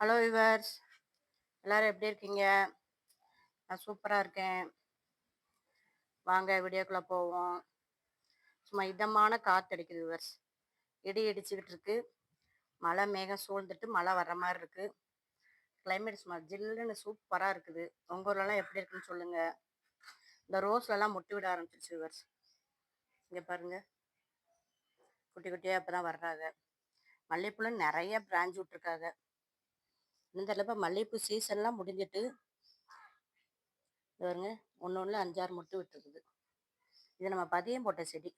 Hello viewers எல்லோரும் எப்படி இருக்கீங்க? நான் சூப்பராக இருக்கேன். வாங்க வீடியோக்குள்ளே போவோம். சும்மா இதமான காற்று அடிக்குது விவர்ஸ் இடி இடிச்சுக்கிட்டு இருக்கு. மழை மேகம் சூழ்ந்துட்டு மழை வர்ற மாதிரி இருக்குது கிளைமேட் சும்மா ஜில்லுன்னு சூப்பராக இருக்குது. உங்கள் ஊர்லலாம் எப்படி இருக்குன்னு சொல்லுங்கள் இந்த ரோஸ்லலாம் முட்டி விட ஆரம்பிச்சிருச்சு விவர்ஸ் இங்கே பாருங்கள் குட்டி குட்டியாக இப்போ தான் வர்றாங்க. மல்லிகைப்பூலும் நிறைய பிரான்ச் விட்ருக்காங்க இந்த தடவை மல்லிகைப்பூ சீசன்லாம் முடிஞ்சிட்டு இது பாருங்க ஒன்று ஒன்று அஞ்சாறு முட்டு விட்டுருக்குது. இது நம்ம பதியம் போட்ட செடி.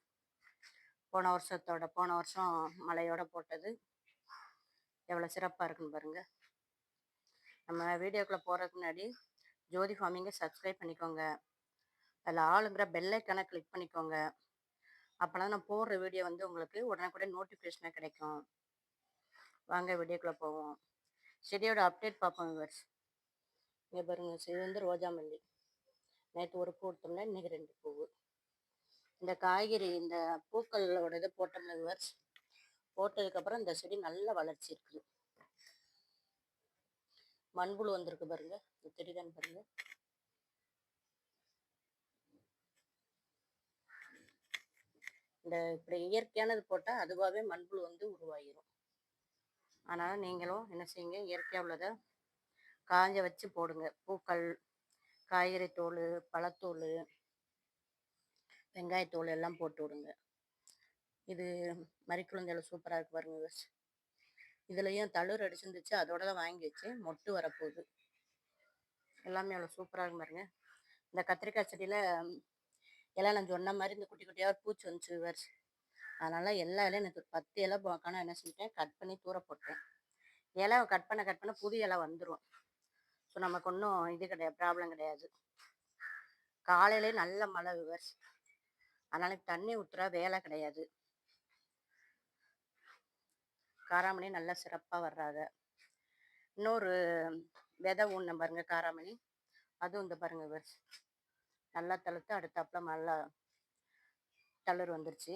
போன வருஷத்தோட போன வருஷம் மழையோட போட்டது. எவ்வளோ சிறப்பாக இருக்குன்னு பாருங்கள் நம்ம வீடியோக்குள்ளே போகிறதுக்கு முன்னாடி ஜோதி ஃபார்மிங்கை சப்ஸ்கிரைப் பண்ணிக்கோங்க. அதில் ஆளுங்கிற பெல்லைக்கான கிளிக் பண்ணிக்கோங்க. அப்போலாம் நான் போடுற வீடியோ வந்து உங்களுக்கு உடனே நோட்டிஃபிகேஷனாக கிடைக்கும். வாங்க வீடியோக்குள்ளே போவோம். செடியோட அப்டேட் பார்ப்போம் விவர்ஸ் இங்கே பாருங்க இது வந்து ரோஜா மல்லி. நேற்று ஒரு பூ எடுத்தோம்னா இன்றைக்கி ரெண்டு பூவு இந்த காய்கறி இந்த பூக்களோட இதை போட்டோம்னா விவர்ஸ் போட்டதுக்கப்புறம் இந்த செடி நல்ல வளர்ச்சி இருக்குது. மண்புழு வந்திருக்கு பாருங்க இந்த செடிதான் பாருங்க. இந்த இப்படி இயற்கையானது போட்டால் அதுவாகவே மண்புழு வந்து உருவாகிரும் அதனால் நீங்களும் என்ன செய்யுங்க? இயற்கையாக உள்ளதை காஞ்ச வச்சு போடுங்க. பூக்கள் காய்கறி தோல் பழத்தோல் வெங்காயத்தோல் எல்லாம் போட்டு விடுங்க. இது மறிக்குழந்தையில சூப்பராக இருக்கு பாருங்க இதுலேயும் தளிர் அடிச்சிருந்துச்சு அதோட தான் வாங்கி வச்சு மொட்டு வரப்போகுது. எல்லாமே அவ்வளோ சூப்பராக இருக்கும் பாருங்க. இந்த கத்திரிக்காய் செடியில் எல்லாம் நான் சொன்ன மாதிரி இந்த குட்டி குட்டியாக பூச்சி வந்துச்சு வருஷம் அதனால் எல்லா இலையும் எனக்கு பத்து இலை பார்க்கணும் என்ன செஞ்சிட்டேன் கட் பண்ணி தூர போட்டேன். இலை கட் பண்ண கட் பண்ண புது இலை வந்துடும் ஸோ நமக்கு ஒன்றும் இது கிடையாது ப்ராப்ளம் கிடையாது. காலையிலே நல்ல மழை விவர்ஸ். அதனால தண்ணி ஊற்றுறா வேலை கிடையாது. காராமணி நல்லா சிறப்பாக வர்றாங்க. இன்னொரு விதை ஊன பாருங்க காராமணி. அதுவும் இந்த பாருங்க விவர்ஸ். நல்லா தளர்த்து அடுத்தாப்புல நல்லா தளர் வந்துருச்சு.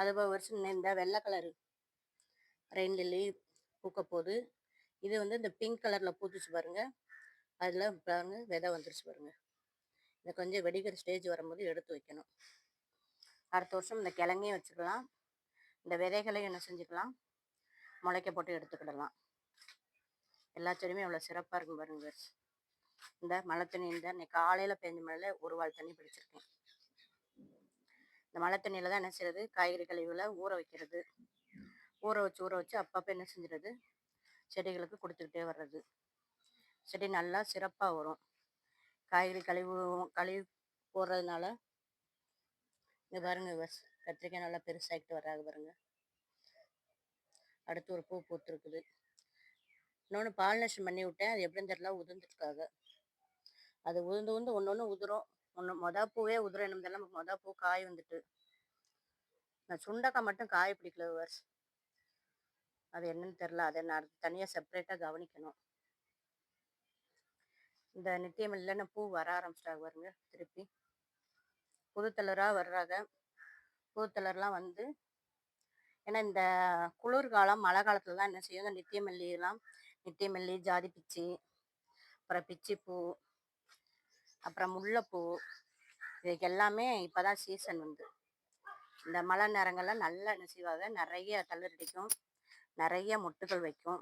அது வருஷம் இந்த வெள்ளை கலரு. ரெயின் லில்லி பூக்க போகுது இது வந்து இந்த பிங்க் கலரில் பூத்துச்சு பாருங்க. அதில் பாருங்க விதை வந்துருச்சு பாருங்க. இந்த கொஞ்சம் வெடிக்கிற ஸ்டேஜ் வரும்போது எடுத்து வைக்கணும். அடுத்த வருஷம் இந்த கிழங்கையும் வச்சுக்கலாம். இந்த விதைகளையும் என்ன செஞ்சுக்கலாம்? முளைக்க போட்டு எடுத்துக்கிடலாம். எல்லா செடியுமே அவ்வளோ சிறப்பாக இருக்கும் பாருங்க இந்த மழை தண்ணி இந்த இன்னைக்கு காலையில் பெஞ்ச மழையில் ஒரு வாழ் தண்ணி பிடிச்சிருக்கேன். இந்த மழை தண்ணியில் தான் என்ன செய்யறது காய்கறி கழிவுகளை ஊற வைக்கிறது. ஊற வச்சு ஊற வச்சு அப்பப்போ என்ன செஞ்சிடுறது செடிகளுக்கு கொடுத்துக்கிட்டே வர்றது. செடி நல்லா சிறப்பாக வரும். காய்கறி கழிவு கழிவு போடுறதுனால இங்கே பாருங்க பஸ் கத்திரிக்காய் நல்லா பெருசாகிட்டு வர்றாங்க பாருங்க. அடுத்து ஒரு பூ பூத்துருக்குது. இன்னொன்று பாலினேஷன் பண்ணி விட்டேன். அது எப்படின்னு தெரியல உதிர்ந்துருக்காங்க அது உதிர்ந்து உந்து ஒன்று ஒன்று உதிரும். ஒன்று மொதல் பூவே உதிரணும் என்ன தெரியல மொதா பூ காய் வந்துட்டு. நான் சுண்டக்காய் மட்டும் காய் பிடிக்கல விவர்ஸ் அது என்னன்னு தெரில அதை நான் தனியாக செப்பரேட்டாக கவனிக்கணும். இந்த நித்தியம் இல்லைன்னு பூ வர ஆரம்பிச்சிட்டாங்க பாருங்க. திருப்பி. புதுத்தலராக வர்றாங்க புதுத்தலர்லாம் வந்து ஏன்னா இந்த குளிர்காலம் மழை காலத்துல தான் என்ன செய்யும்? இந்த நித்தியமல்லியெல்லாம் நித்தியமல்லி ஜாதி பிச்சி அப்புறம் பிச்சிப்பூ அப்புறம் முல்லைப்பூ இதுக்கு எல்லாமே இப்போதான் சீசன் வந்து இந்த மழை நேரங்களில் நல்லா நெசிவாக நிறைய தளிரடிக்கும் நிறைய மொட்டுகள் வைக்கும்.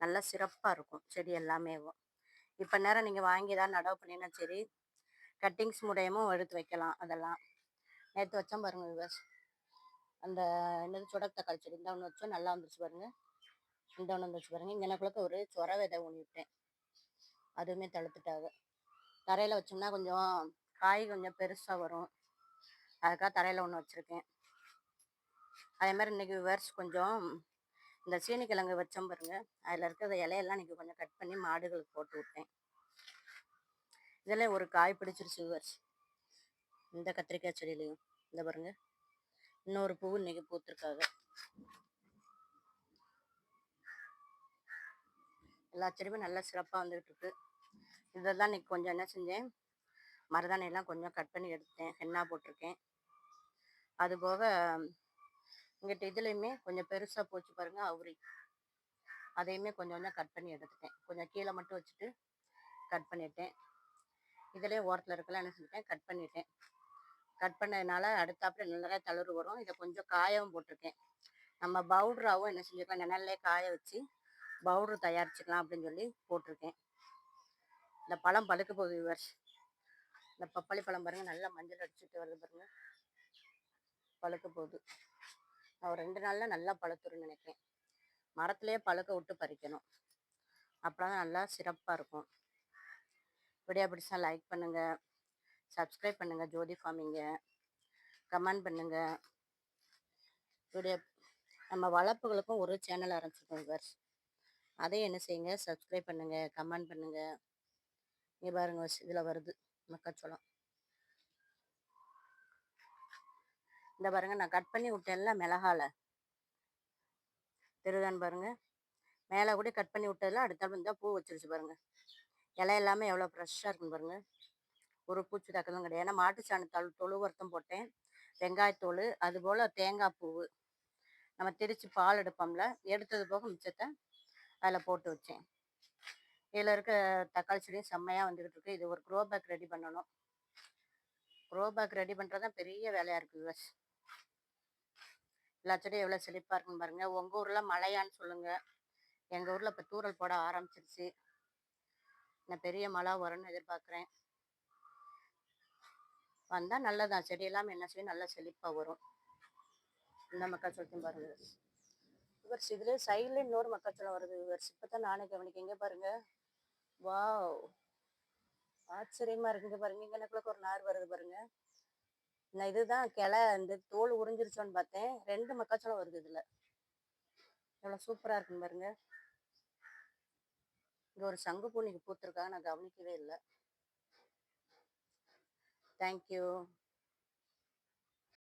நல்லா சிறப்பாக இருக்கும் செடி எல்லாமே. இப்போ நேரம் நீங்கள் வாங்கி தான் நடவு பண்ணினா சரி கட்டிங்ஸ் முடையமும் எடுத்து வைக்கலாம் அதெல்லாம். நேற்று வச்சோம் பாருங்கள் விவாஸ் அந்த என்னது சுடத்தக்காளி செடி இந்த ஒன்று வச்சோம் நல்லா வந்துருச்சு பாருங்கள் இந்த ஒன்று வந்துச்சு பாருங்கள் இங்கனக்குள்ளக்க ஒரு சொர விதை ஊனி விட்டேன் அதுவுமே தழுத்துட்டாங்க தரையில் வச்சோம்னா கொஞ்சம் காய் கொஞ்சம் பெருசாக வரும். அதுக்காக தரையில் ஒன்று வச்சுருக்கேன். அதே மாதிரி இன்றைக்கி வேர்ஸ் கொஞ்சம் இந்த சீனிக்கிழங்கு வச்சோம் பாருங்க. அதில் இருக்கிற இலையெல்லாம் இன்றைக்கி கொஞ்சம் கட் பண்ணி மாடுகளுக்கு போட்டு விட்டேன். இதில் ஒரு காய் பிடிச்சிருச்சு விவர்ஸ். இந்த கத்திரிக்காய் செடியிலையும். இந்த பாருங்க. இன்னொரு பூ இன்னைக்கு பூத்துருக்காங்க. எல்லா செடியுமே நல்லா சிறப்பாக வந்துகிட்டு இருக்கு. இதெல்லாம் இன்னைக்கு கொஞ்சம் என்ன செஞ்சேன்? மருதானையெல்லாம் கொஞ்சம் கட் பண்ணி எடுத்தேன் ஹென்னா போட்டிருக்கேன். அதுபோக இங்கிட்ட இதுலேயுமே கொஞ்சம் பெருசாக போச்சு பாருங்கள் அவுரி. அதையுமே கொஞ்சம் கொஞ்சம் கட் பண்ணி எடுத்துட்டேன். கொஞ்சம் கீழே மட்டும் வச்சுட்டு கட் பண்ணிட்டேன். இதிலே ஓரத்தில் இருக்கலாம் என்ன செஞ்சுட்டேன்? கட் பண்ணிட்டேன். கட் பண்ணதுனால அடுத்தாப்புல நல்லா தளர்வு வரும். இதை கொஞ்சம் காயவும் போட்டிருக்கேன். நம்ம பவுடராகவும் என்ன செஞ்சுக்கலாம்? நிழல்லே காய வச்சு பவுட்ரு தயாரிச்சுக்கலாம் அப்படின்னு சொல்லி போட்டிருக்கேன். இந்த பழம் பழுக்க போகுது விவர்ஸ் இந்த பப்பாளி பழம் பாருங்கள் நல்லா மஞ்சள் அடிச்சுட்டு வருது பாருங்கள் பழுக்க போகுது. நான் ரெண்டு நாளில் நல்லா பழுத்துருன்னு நினைக்கிறேன். மரத்துலேயே பழுக்க விட்டு பறிக்கணும். அப்புறம் நல்லா சிறப்பாக இருக்கும். வீடியோ பிடிச்சா லைக் பண்ணுங்கள் சப்ஸ்கிரைப் பண்ணுங்கள் ஜோதி ஃபார்மிங்க. கமெண்ட் பண்ணுங்கள் வீடியோ நம்ம வளர்ப்புகளுக்கும் ஒரு சேனல் ஆரம்பிச்சிருக்கோம் விவர்ஸ் அதையும் என்ன செய்யுங்க சப்ஸ்கிரைப் பண்ணுங்கள் கமெண்ட் பண்ணுங்கள் இங்கே பாருங்க இதில் வருது மக்காச்சோளம். இந்த பாருங்க நான் கட் பண்ணி விட்டேன்ல மிளகால. தெருதான் பாருங்க. மேலே கூட கட் பண்ணி விட்டதில் அடுத்த இருந்தால் பூ வச்சிருச்சு பாருங்க. இலை எல்லாமே எவ்வளோ ஃப்ரெஷ்ஷாக இருக்குன்னு பாருங்க. ஒரு பூச்சி தாக்கலும் கிடையாது. ஏன்னா மாட்டு சாணத்தாள் தொழு ஒருத்தம் போட்டேன். வெங்காயத்தோல் அதுபோல் தேங்காய் பூவு. நம்ம திரித்து பால் எடுப்போம்ல எடுத்தது போக மிச்சத்தை அதில் போட்டு வச்சேன். இதில் இருக்க தக்காளி செடியும் செம்மையாக வந்துக்கிட்டு இருக்கு இது ஒரு க்ரோ பேக் ரெடி பண்ணணும். க்ரோ பேக் ரெடி பண்ணுறது தான் பெரிய வேலையாக இருக்குது பஸ் எல்லா செடியும் எவ்வளோ செழிப்பாக இருக்குன்னு பாருங்கள் உங்கள் ஊரில் மழையான்னு சொல்லுங்கள் எங்கள் ஊரில் இப்போ தூரல் போட ஆரம்பிச்சிருச்சு. நான் பெரிய மழை வரும்னு எதிர்பார்க்குறேன். வந்தால் நல்லதான் செடி எல்லாமே என்ன செய்யும்? நல்லா செழிப்பாக வரும். இந்த மக்கள் சொல்லிட்டு பாருங்கள் விவர்ஸ் இதில் சைடில் இன்னொரு மக்காச்சோளம் வருது. விவர்ஸ் இப்போ தான் நானே கவனிக்கங்க பாருங்க. வாவ். ஆச்சரியமா இருக்குங்க பாருங்க. இங்கே எனக்குள்ள ஒரு நார் வருது பாருங்க. நான் இதுதான் கிளை. இந்த தோல் உறிஞ்சிருச்சோன்னு பார்த்தேன். ரெண்டு மக்காச்சோளம் வருது இதில். எவ்வளோ சூப்பராக இருக்குன்னு பாருங்க. இங்கே ஒரு சங்கு பூ பூத்துருக்காங்க. நான் கவனிக்கவே இல்லை. தேங்க்யூ